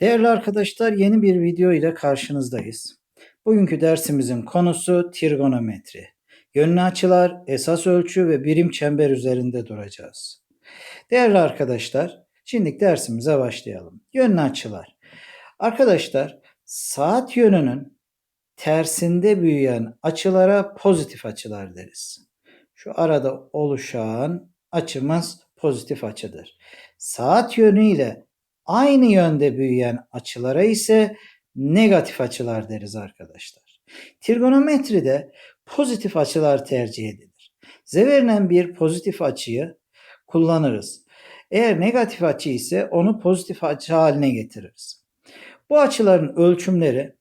Değerli arkadaşlar yeni bir video ile karşınızdayız. Bugünkü dersimizin konusu trigonometri. Yönlü açılar, esas ölçü ve birim çember üzerinde duracağız. Değerli arkadaşlar, şimdi dersimize başlayalım. Yönlü açılar. Arkadaşlar, saat yönünün tersinde büyüyen açılara pozitif açılar deriz. Şu arada oluşan açımız pozitif açıdır. Saat yönüyle aynı yönde büyüyen açılara ise negatif açılar deriz arkadaşlar. Trigonometride pozitif açılar tercih edilir. Size verilen bir pozitif açıyı kullanırız. Eğer negatif açı ise onu pozitif açı haline getiririz. Bu açıların ölçümleri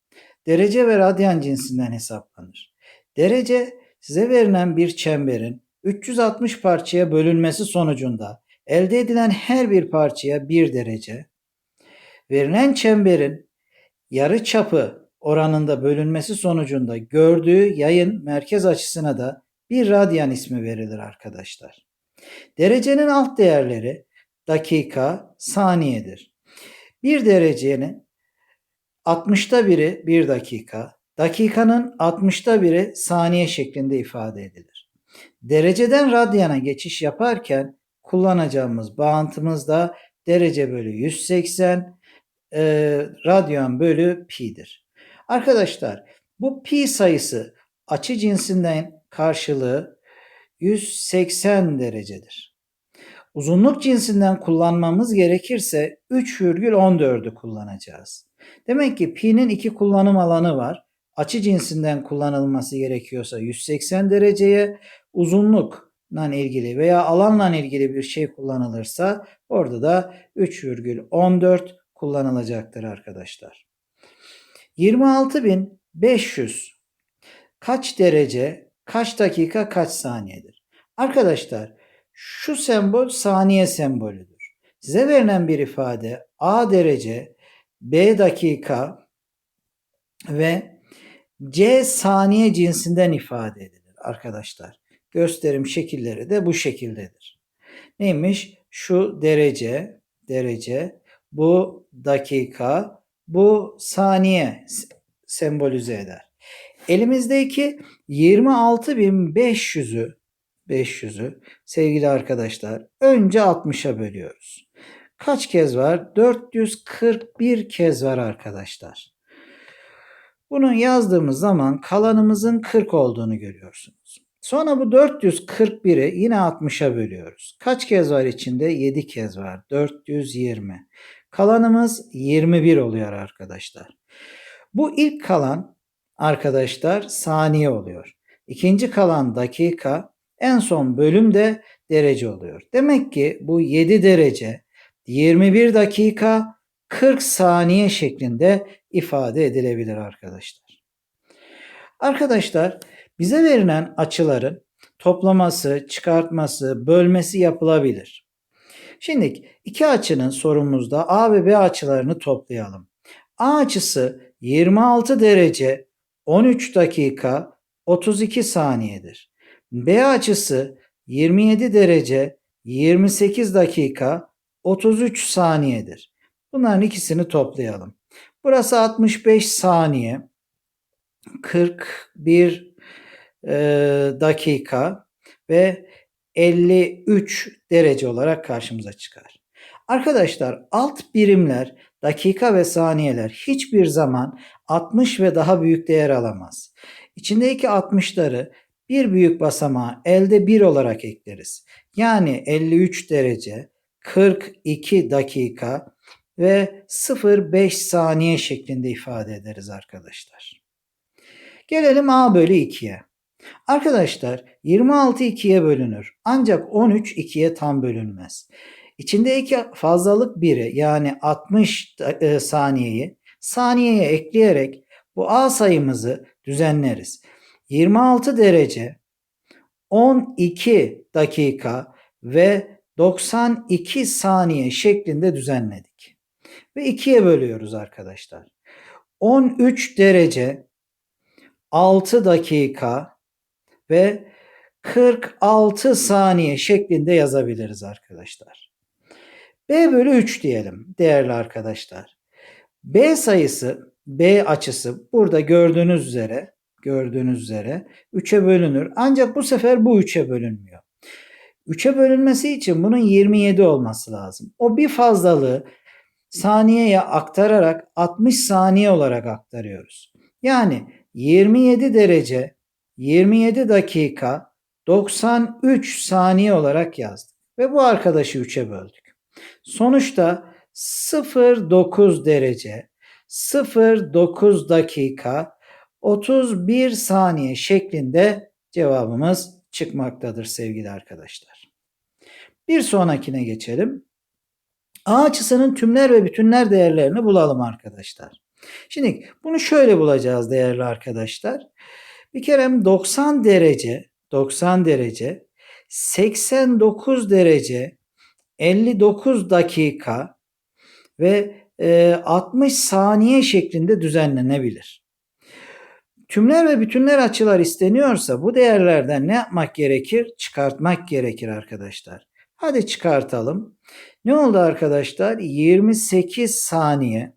derece ve radyan cinsinden hesaplanır. Derece size verilen bir çemberin 360 parçaya bölünmesi sonucunda elde edilen her bir parçaya 1 derece, verilen çemberin yarı çapı oranında bölünmesi sonucunda gördüğü yayın merkez açısına da bir radyan ismi verilir arkadaşlar. Derecenin alt değerleri dakika, saniyedir. Bir derecenin 60'ta biri 1 dakika, dakikanın 60'ta biri saniye şeklinde ifade edilir. Dereceden radyana geçiş yaparken kullanacağımız bağıntımız da derece bölü 180 e, radyan bölü pi'dir. Arkadaşlar bu pi sayısı açı cinsinden karşılığı 180 derecedir. Uzunluk cinsinden kullanmamız gerekirse 3,14'ü kullanacağız. Demek ki pi'nin iki kullanım alanı var. Açı cinsinden kullanılması gerekiyorsa 180 dereceye, uzunlukla ilgili veya alanla ilgili bir şey kullanılırsa orada da 3,14 kullanılacaktır arkadaşlar. 26.500 kaç derece, kaç dakika, kaç saniyedir? Arkadaşlar şu sembol saniye sembolüdür. Size verilen bir ifade A derece, B dakika ve C saniye cinsinden ifade edilir arkadaşlar. Gösterim şekilleri de bu şekildedir. Neymiş? Şu derece, derece, bu dakika, bu saniye sembolize eder. Elimizdeki 26.500'ü 500'ü sevgili arkadaşlar önce 60'a bölüyoruz. Kaç kez var? 441 kez var arkadaşlar. Bunu yazdığımız zaman kalanımızın 40 olduğunu görüyorsunuz. Sonra bu 441'i yine 60'a bölüyoruz. Kaç kez var içinde? 7 kez var. 420. Kalanımız 21 oluyor arkadaşlar. Bu ilk kalan arkadaşlar saniye oluyor. İkinci kalan dakika, en son bölüm de derece oluyor. Demek ki bu 7 derece 21 dakika 40 saniye şeklinde ifade edilebilir arkadaşlar. Arkadaşlar bize verilen açıların toplaması, çıkartması, bölmesi yapılabilir. Şimdi iki açının sorumuzda A ve B açılarını toplayalım. A açısı 26 derece 13 dakika 32 saniyedir. B açısı 27 derece 28 dakika 33 saniyedir. Bunların ikisini toplayalım. Burası 65 saniye 41 e, dakika ve 53 derece olarak karşımıza çıkar. Arkadaşlar alt birimler dakika ve saniyeler hiçbir zaman 60 ve daha büyük değer alamaz. İçindeki 60'ları bir büyük basamağa elde 1 olarak ekleriz. Yani 53 derece, 42 dakika ve 0,5 saniye şeklinde ifade ederiz arkadaşlar. Gelelim A bölü 2'ye. Arkadaşlar 26 2'ye bölünür. Ancak 13 2'ye tam bölünmez. İçindeki fazlalık biri yani 60 e, saniyeyi saniyeye ekleyerek bu A sayımızı düzenleriz. 26 derece 12 dakika ve 92 saniye şeklinde düzenledik. Ve 2'ye bölüyoruz arkadaşlar. 13 derece 6 dakika ve 46 saniye şeklinde yazabiliriz arkadaşlar. B bölü 3 diyelim değerli arkadaşlar. B sayısı, B açısı burada gördüğünüz üzere, gördüğünüz üzere 3'e bölünür. Ancak bu sefer bu 3'e bölünmüyor. 3'e bölünmesi için bunun 27 olması lazım. O bir fazlalığı saniyeye aktararak 60 saniye olarak aktarıyoruz. Yani 27 derece 27 dakika 93 saniye olarak yazdık. Ve bu arkadaşı 3'e böldük. Sonuçta 0,9 derece 0,9 dakika 31 saniye şeklinde cevabımız çıkmaktadır sevgili arkadaşlar. Bir sonrakine geçelim. A açısının tümler ve bütünler değerlerini bulalım arkadaşlar. Şimdi bunu şöyle bulacağız değerli arkadaşlar. Bir kere 90 derece 90 derece 89 derece 59 dakika ve e, 60 saniye şeklinde düzenlenebilir. Tümler ve bütünler açılar isteniyorsa bu değerlerden ne yapmak gerekir? Çıkartmak gerekir arkadaşlar. Hadi çıkartalım. Ne oldu arkadaşlar? 28 saniye.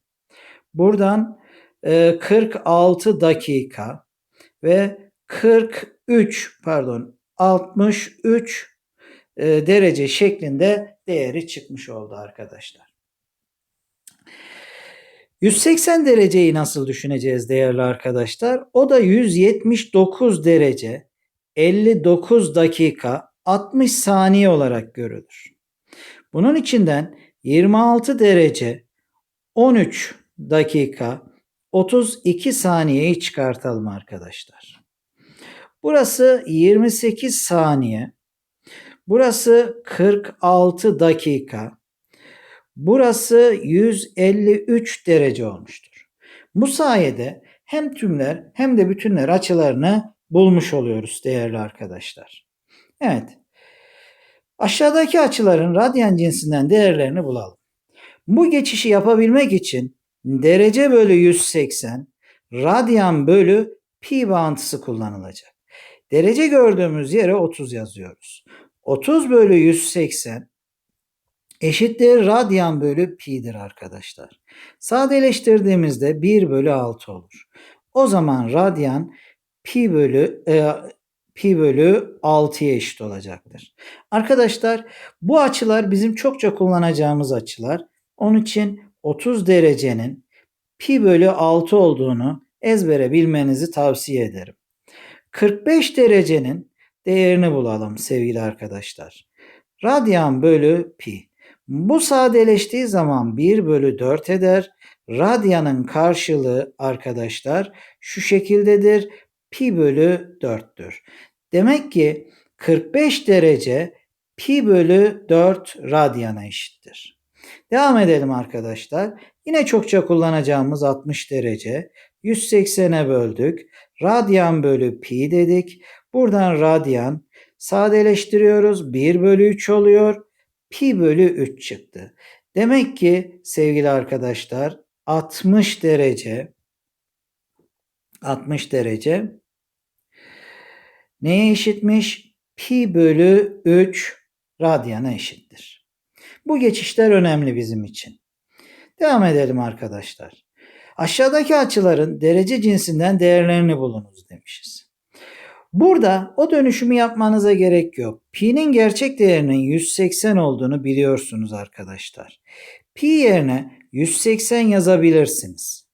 Buradan e, 46 dakika ve 43 pardon 63 e, derece şeklinde değeri çıkmış oldu arkadaşlar. 180 dereceyi nasıl düşüneceğiz değerli arkadaşlar? O da 179 derece 59 dakika 60 saniye olarak görülür. Bunun içinden 26 derece 13 dakika 32 saniyeyi çıkartalım arkadaşlar. Burası 28 saniye. Burası 46 dakika. Burası 153 derece olmuştur. Bu sayede hem tümler hem de bütünler açılarını bulmuş oluyoruz değerli arkadaşlar. Evet. Aşağıdaki açıların radyan cinsinden değerlerini bulalım. Bu geçişi yapabilmek için derece bölü 180 radyan bölü pi bağıntısı kullanılacak. Derece gördüğümüz yere 30 yazıyoruz. 30 bölü 180 eşittir radyan bölü pi'dir arkadaşlar. Sadeleştirdiğimizde 1 bölü 6 olur. O zaman radyan pi bölü e, pi bölü 6'ya eşit olacaktır. Arkadaşlar bu açılar bizim çokça kullanacağımız açılar. Onun için 30 derecenin pi bölü 6 olduğunu ezbere bilmenizi tavsiye ederim. 45 derecenin değerini bulalım sevgili arkadaşlar. Radyan bölü pi. Bu sadeleştiği zaman 1 bölü 4 eder. Radyanın karşılığı arkadaşlar şu şekildedir. Pi bölü 4'tür. Demek ki 45 derece pi bölü 4 radyana eşittir. Devam edelim arkadaşlar. Yine çokça kullanacağımız 60 derece. 180'e böldük. Radyan bölü pi dedik. Buradan radyan sadeleştiriyoruz. 1 bölü 3 oluyor. Pi bölü 3 çıktı. Demek ki sevgili arkadaşlar 60 derece 60 derece neye eşitmiş? Pi bölü 3 radyana eşittir. Bu geçişler önemli bizim için. Devam edelim arkadaşlar. Aşağıdaki açıların derece cinsinden değerlerini bulunuz demişiz. Burada o dönüşümü yapmanıza gerek yok. Pi'nin gerçek değerinin 180 olduğunu biliyorsunuz arkadaşlar. Pi yerine 180 yazabilirsiniz.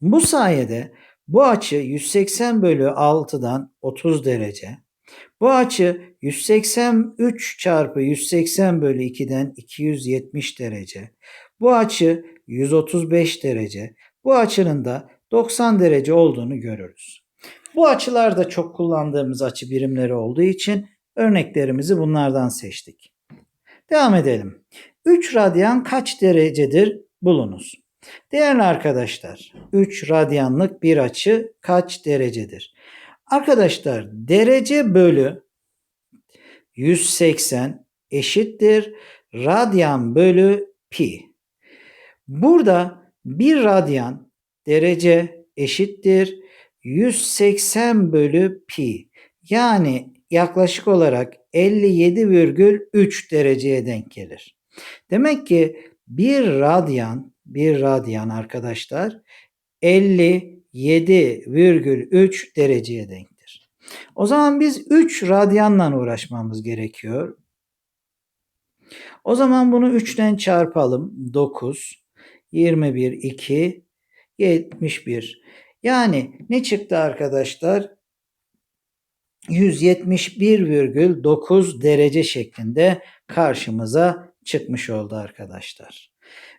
Bu sayede bu açı 180 bölü 6'dan 30 derece. Bu açı 183 çarpı 180 bölü 2'den 270 derece. Bu açı 135 derece. Bu açının da 90 derece olduğunu görürüz. Bu açılar da çok kullandığımız açı birimleri olduğu için örneklerimizi bunlardan seçtik. Devam edelim. 3 radyan kaç derecedir bulunuz. Değerli arkadaşlar 3 radyanlık bir açı kaç derecedir? Arkadaşlar derece bölü 180 eşittir radyan bölü pi. Burada bir radyan derece eşittir 180 bölü pi. Yani yaklaşık olarak 57,3 dereceye denk gelir. Demek ki bir radyan 1 radyan arkadaşlar 57,3 dereceye denktir. O zaman biz 3 radyanla uğraşmamız gerekiyor. O zaman bunu 3'ten çarpalım. 9, 21, 2, 71. Yani ne çıktı arkadaşlar? 171,9 derece şeklinde karşımıza çıkmış oldu arkadaşlar.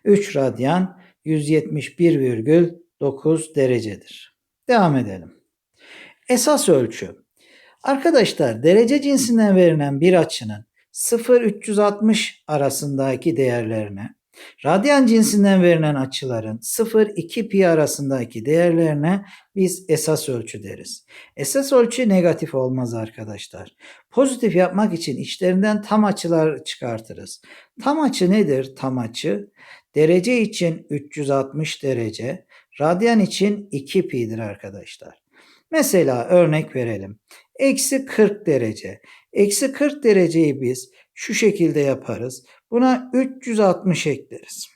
3 radyan 171,9 derecedir. Devam edelim. Esas ölçü. Arkadaşlar derece cinsinden verilen bir açının 0-360 arasındaki değerlerine, radyan cinsinden verilen açıların 0-2 pi arasındaki değerlerine biz esas ölçü deriz. Esas ölçü negatif olmaz arkadaşlar. Pozitif yapmak için içlerinden tam açılar çıkartırız. Tam açı nedir? Tam açı derece için 360 derece, radyan için 2 pi'dir arkadaşlar. Mesela örnek verelim. Eksi 40 derece. Eksi 40 dereceyi biz şu şekilde yaparız. Buna 360 ekleriz.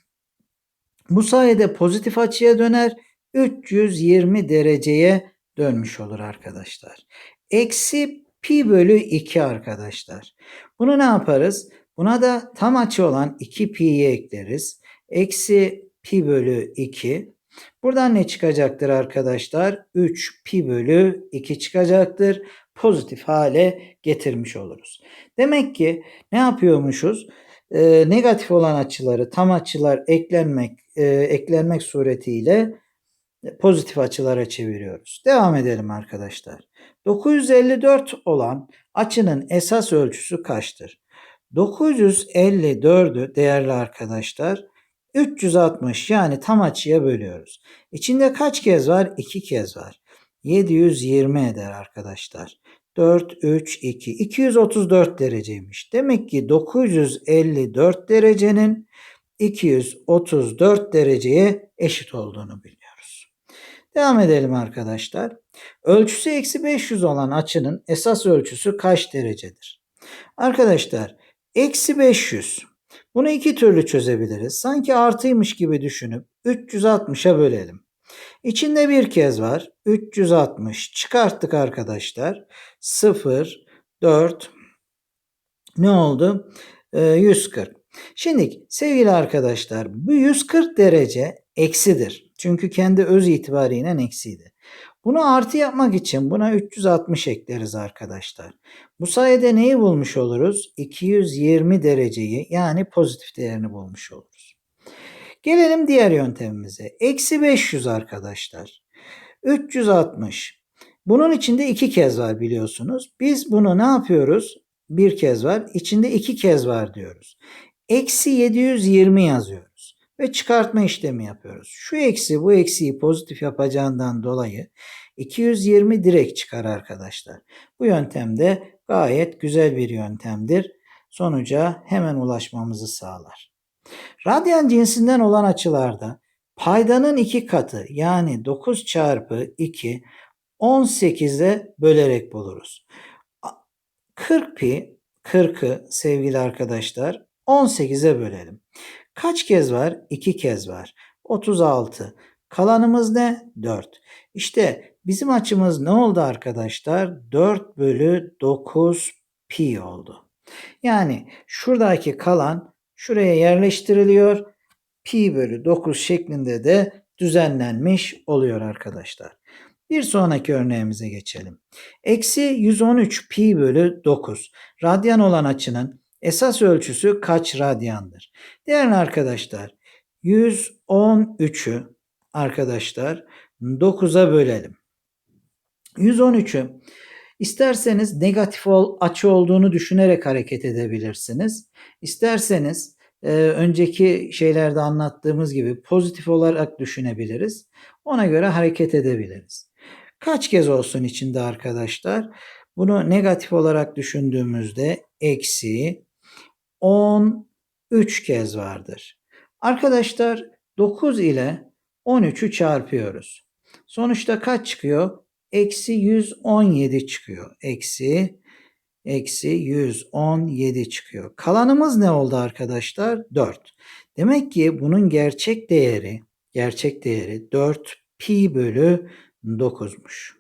Bu sayede pozitif açıya döner. 320 dereceye dönmüş olur arkadaşlar. Eksi pi bölü 2 arkadaşlar. Bunu ne yaparız? Buna da tam açı olan 2 pi'yi ekleriz. Eksi pi bölü 2. Buradan ne çıkacaktır arkadaşlar? 3 pi bölü 2 çıkacaktır. Pozitif hale getirmiş oluruz. Demek ki ne yapıyormuşuz? Ee, negatif olan açıları tam açılar eklenmek e, eklenmek suretiyle pozitif açılara çeviriyoruz. Devam edelim arkadaşlar. 954 olan açının esas ölçüsü kaçtır? 954'ü değerli arkadaşlar 360 yani tam açıya bölüyoruz. İçinde kaç kez var? 2 kez var. 720 eder arkadaşlar. 4, 3, 2. 234 dereceymiş. Demek ki 954 derecenin 234 dereceye eşit olduğunu biliyoruz. Devam edelim arkadaşlar. Ölçüsü eksi 500 olan açının esas ölçüsü kaç derecedir? Arkadaşlar eksi 500 bunu iki türlü çözebiliriz. Sanki artıymış gibi düşünüp 360'a bölelim. İçinde bir kez var. 360 çıkarttık arkadaşlar. 0, 4 ne oldu? Ee, 140. Şimdi sevgili arkadaşlar bu 140 derece eksidir. Çünkü kendi öz itibariyle eksiydi. Bunu artı yapmak için buna 360 ekleriz arkadaşlar. Bu sayede neyi bulmuş oluruz? 220 dereceyi yani pozitif değerini bulmuş oluruz. Gelelim diğer yöntemimize. Eksi 500 arkadaşlar. 360. Bunun içinde iki kez var biliyorsunuz. Biz bunu ne yapıyoruz? Bir kez var. İçinde iki kez var diyoruz. Eksi 720 yazıyoruz. Ve çıkartma işlemi yapıyoruz. Şu eksi bu eksiyi pozitif yapacağından dolayı 220 direkt çıkar arkadaşlar. Bu yöntemde gayet güzel bir yöntemdir. Sonuca hemen ulaşmamızı sağlar. Radyan cinsinden olan açılarda paydanın iki katı yani 9 çarpı 2 18'e bölerek buluruz. 40 pi 40'ı sevgili arkadaşlar 18'e bölelim. Kaç kez var? 2 kez var. 36. Kalanımız ne? 4. İşte bizim açımız ne oldu arkadaşlar? 4 bölü 9 pi oldu. Yani şuradaki kalan şuraya yerleştiriliyor. Pi bölü 9 şeklinde de düzenlenmiş oluyor arkadaşlar. Bir sonraki örneğimize geçelim. Eksi 113 pi bölü 9. Radyan olan açının esas ölçüsü kaç radyandır? Değerli arkadaşlar 113'ü arkadaşlar 9'a bölelim. 113'ü isterseniz negatif açı olduğunu düşünerek hareket edebilirsiniz. İsterseniz e, önceki şeylerde anlattığımız gibi pozitif olarak düşünebiliriz. Ona göre hareket edebiliriz. Kaç kez olsun içinde arkadaşlar? Bunu negatif olarak düşündüğümüzde eksi 13 kez vardır. Arkadaşlar 9 ile 13'ü çarpıyoruz. Sonuçta kaç çıkıyor? Eksi 117 çıkıyor. Eksi eksi 117 çıkıyor. Kalanımız ne oldu arkadaşlar? 4. Demek ki bunun gerçek değeri gerçek değeri 4 pi bölü 9'muş.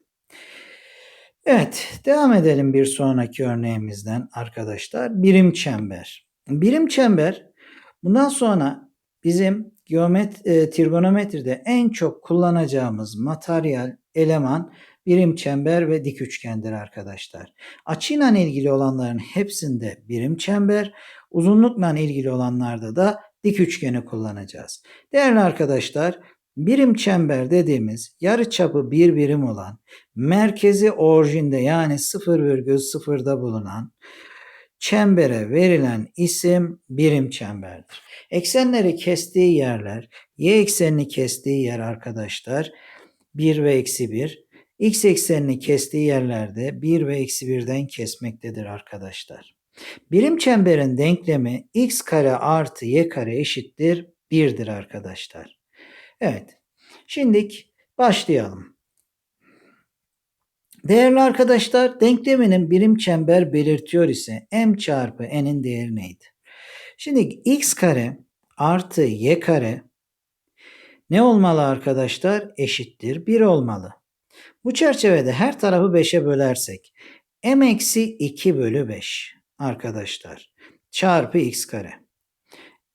Evet, devam edelim bir sonraki örneğimizden arkadaşlar. Birim çember. Birim çember bundan sonra bizim geomet e, trigonometride en çok kullanacağımız materyal, eleman birim çember ve dik üçgendir arkadaşlar. Açıyla ilgili olanların hepsinde birim çember, uzunlukla ilgili olanlarda da dik üçgeni kullanacağız. Değerli arkadaşlar, birim çember dediğimiz yarı çapı bir birim olan, merkezi orijinde yani 0,0'da bulunan çembere verilen isim birim çemberdir. Eksenleri kestiği yerler, y eksenini kestiği yer arkadaşlar 1 ve eksi 1. X eksenini kestiği yerlerde 1 ve eksi 1'den kesmektedir arkadaşlar. Birim çemberin denklemi x kare artı y kare eşittir 1'dir arkadaşlar. Evet. Şimdi başlayalım. Değerli arkadaşlar denkleminin birim çember belirtiyor ise m çarpı n'in değeri neydi? Şimdi x kare artı y kare ne olmalı arkadaşlar? Eşittir 1 olmalı. Bu çerçevede her tarafı 5'e bölersek m eksi 2 bölü 5 arkadaşlar çarpı x kare.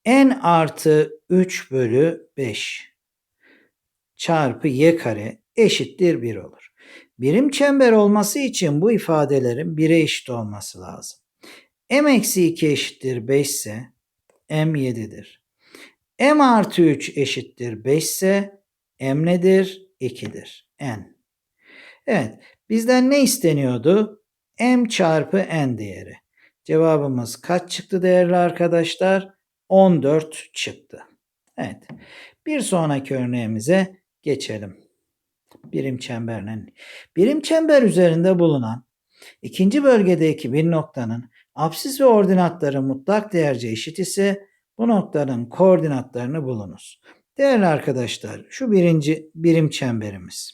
n artı 3 bölü 5 çarpı y kare eşittir 1 olur. Birim çember olması için bu ifadelerin 1'e eşit olması lazım. m eksi 2 eşittir 5 ise m 7'dir. m artı 3 eşittir 5 ise m nedir? 2'dir. n. Evet bizden ne isteniyordu? m çarpı n değeri. Cevabımız kaç çıktı değerli arkadaşlar? 14 çıktı. Evet. Bir sonraki örneğimize geçelim. Birim çemberinin. Birim çember üzerinde bulunan ikinci bölgedeki bir noktanın apsis ve ordinatları mutlak değerce eşit ise bu noktanın koordinatlarını bulunuz. Değerli arkadaşlar şu birinci birim çemberimiz.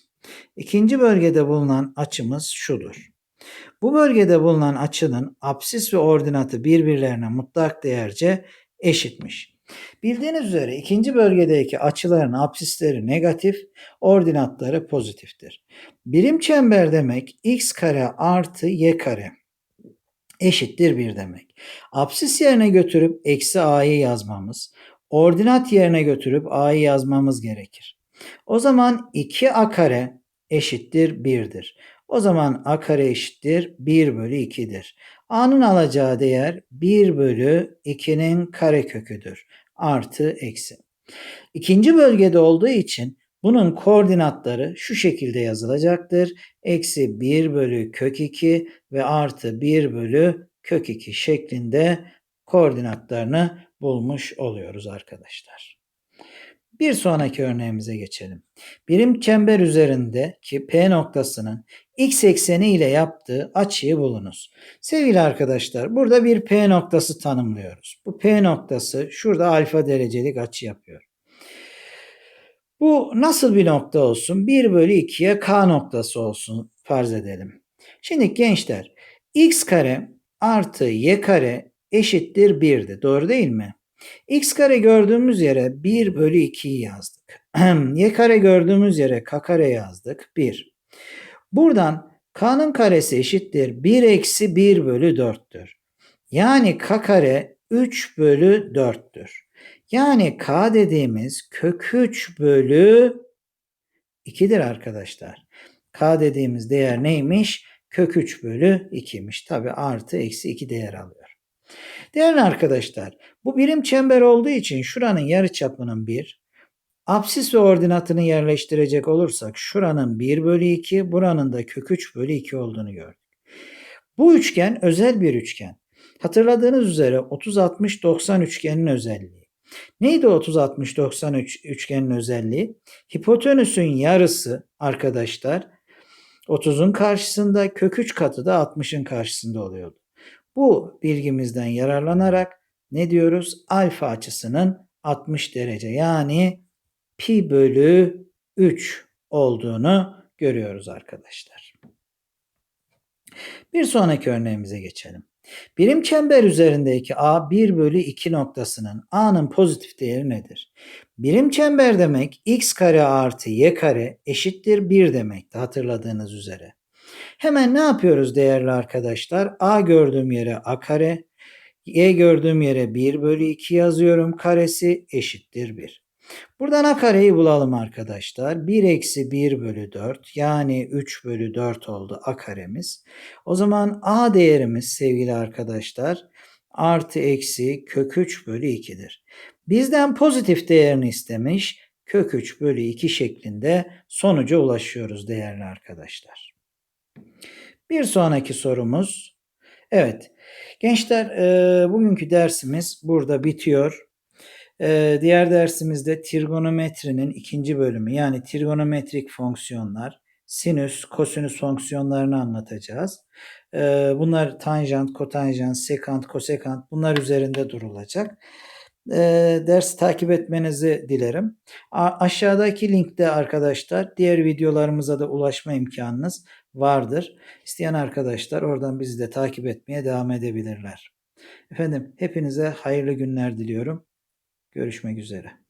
İkinci bölgede bulunan açımız şudur. Bu bölgede bulunan açının apsis ve ordinatı birbirlerine mutlak değerce eşitmiş. Bildiğiniz üzere ikinci bölgedeki açıların apsisleri negatif, ordinatları pozitiftir. Birim çember demek x kare artı y kare eşittir 1 demek. Apsis yerine götürüp eksi a'yı yazmamız, ordinat yerine götürüp a'yı yazmamız gerekir. O zaman 2a kare eşittir 1'dir. O zaman a kare eşittir 1 bölü 2'dir. A'nın alacağı değer 1 bölü 2'nin kare köküdür. Artı eksi. İkinci bölgede olduğu için bunun koordinatları şu şekilde yazılacaktır. Eksi 1 bölü kök 2 ve artı 1 bölü kök 2 şeklinde koordinatlarını bulmuş oluyoruz arkadaşlar. Bir sonraki örneğimize geçelim. Birim çember üzerindeki P noktasının x ekseni ile yaptığı açıyı bulunuz. Sevgili arkadaşlar burada bir P noktası tanımlıyoruz. Bu P noktası şurada alfa derecelik açı yapıyor. Bu nasıl bir nokta olsun? 1 bölü 2'ye K noktası olsun farz edelim. Şimdi gençler x kare artı y kare eşittir 1'di. Doğru değil mi? X kare gördüğümüz yere 1 bölü 2'yi yazdık. y kare gördüğümüz yere k kare yazdık. 1. Buradan k'nın karesi eşittir 1 eksi 1 bölü 4'tür. Yani k kare 3 bölü 4'tür. Yani k dediğimiz kök 3 bölü 2'dir arkadaşlar. K dediğimiz değer neymiş? Kök 3 bölü 2'ymiş. Tabi artı eksi 2 değer alıyor. Değerli arkadaşlar bu birim çember olduğu için şuranın yarı çapının 1, apsis ve ordinatını yerleştirecek olursak şuranın 1 bölü 2, buranın da kök 3 bölü 2 olduğunu gördük. Bu üçgen özel bir üçgen. Hatırladığınız üzere 30-60-90 üçgenin özelliği. Neydi 30-60-90 üçgenin özelliği? Hipotenüsün yarısı arkadaşlar 30'un karşısında kök 3 katı da 60'ın karşısında oluyordu. Bu bilgimizden yararlanarak ne diyoruz? Alfa açısının 60 derece yani pi bölü 3 olduğunu görüyoruz arkadaşlar. Bir sonraki örneğimize geçelim. Birim çember üzerindeki A 1 bölü 2 noktasının A'nın pozitif değeri nedir? Birim çember demek x kare artı y kare eşittir 1 demekti hatırladığınız üzere. Hemen ne yapıyoruz değerli arkadaşlar? A gördüğüm yere A kare, y gördüğüm yere 1 bölü 2 yazıyorum. Karesi eşittir 1. Buradan A kareyi bulalım arkadaşlar. 1 eksi 1 bölü 4 yani 3 bölü 4 oldu A karemiz. O zaman A değerimiz sevgili arkadaşlar artı eksi kök 3 bölü 2'dir. Bizden pozitif değerini istemiş kök 3 bölü 2 şeklinde sonuca ulaşıyoruz değerli arkadaşlar. Bir sonraki sorumuz. Evet gençler e, bugünkü dersimiz burada bitiyor. E, diğer dersimizde trigonometrinin ikinci bölümü yani trigonometrik fonksiyonlar, sinüs, kosinüs fonksiyonlarını anlatacağız. E, bunlar tanjant, kotanjant, sekant, kosekant bunlar üzerinde durulacak. E, dersi takip etmenizi dilerim. A, aşağıdaki linkte arkadaşlar diğer videolarımıza da ulaşma imkanınız vardır. İsteyen arkadaşlar oradan bizi de takip etmeye devam edebilirler. Efendim hepinize hayırlı günler diliyorum. Görüşmek üzere.